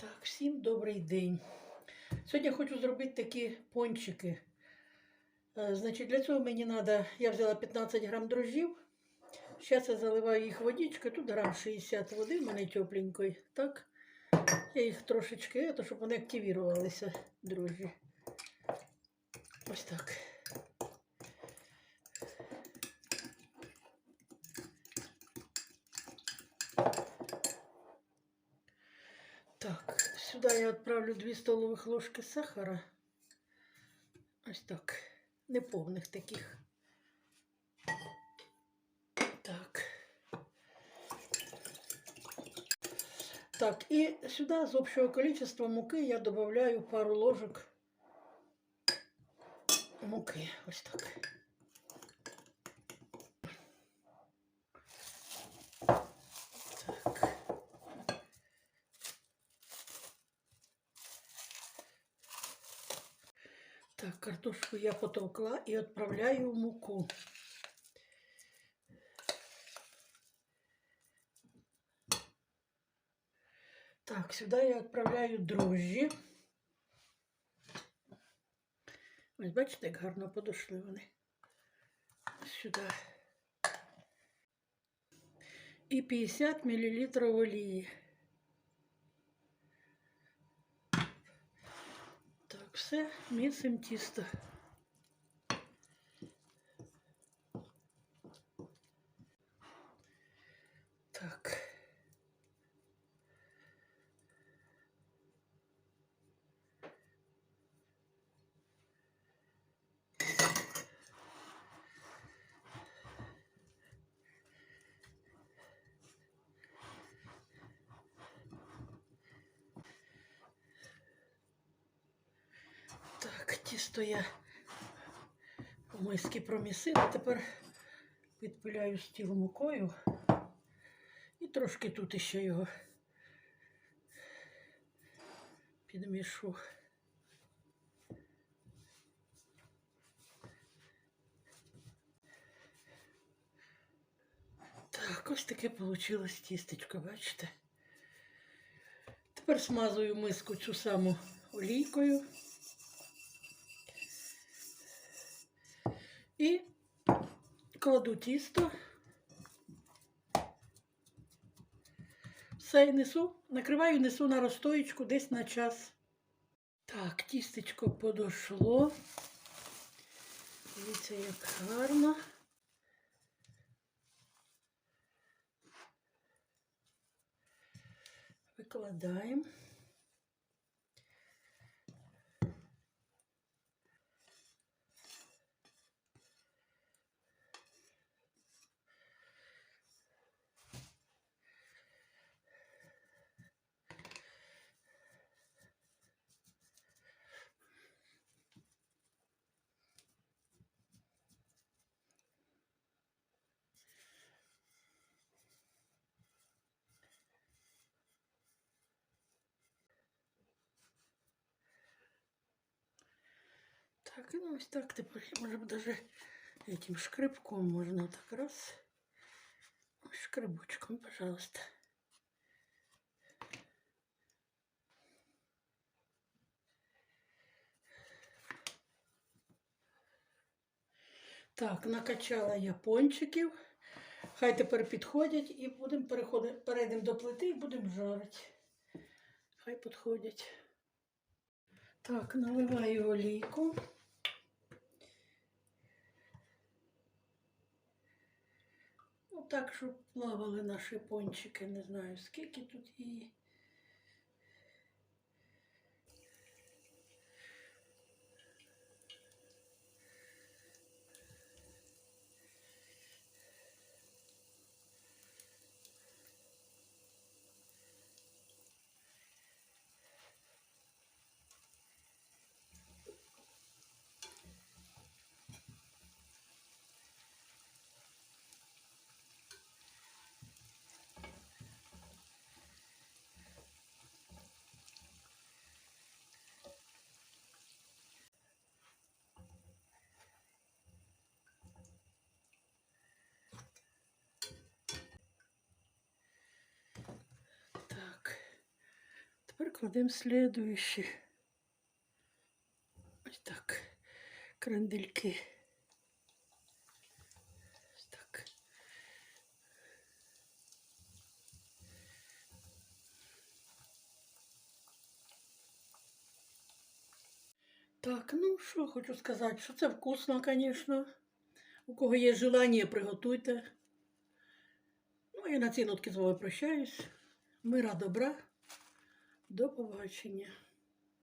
Так, всім добрий день. Сьогодні я хочу зробити такі пончики. Е, Значить, для цього мені треба, я взяла 15 грам дрожжів. Зараз я заливаю їх водичкою, тут грам 60 води в мене тепленької. Так, я їх трошечки, щоб вони активувалися, дрожжі. Ось так. Сюди я відправлю 2 столових ложки сахара. Ось так. Неповних таких. Так. Так, і сюди з общого количества муки я добавляю пару ложок муки. Ось. Так. Так, картошку я потолкла и отправляю в муку. Так, сюда я отправляю дрожжі. Ось бачите, як гарно подошли вони. Сюди. І 50 мл олії. Все, місимо тісто. Так. Так, тісто я миски промісила. Тепер підпиляю стіл мукою. І трошки тут іще його підмішу. Так, ось таке вийшло тістечко, бачите? Тепер смазую миску цю саму олійкою. І кладу тісто. Все і несу, накриваю, несу на розстоїчку десь на час. Так, тістечко подошло. Дивіться, як гарно. Викладаємо. Так, ну ось так тепер, може б даже этим шкребком можна так раз. Шкребочком, пожалуйста. Так, накачала я пончиків. Хай тепер підходять і будемо переходити, перейдемо до плити і будемо жарити. Хай підходять. Так, наливаю олійку. Ну, так, щоб плавали наші пончики, не знаю, скільки тут її. Кладемо слідуючі. Ось так. Крандельки. Так. Так, ну що хочу сказати, що це вкусно, звісно. У кого є желання, приготуйте. Ну, я на цій нотці з вами прощаюсь. Мира добра. До побачення.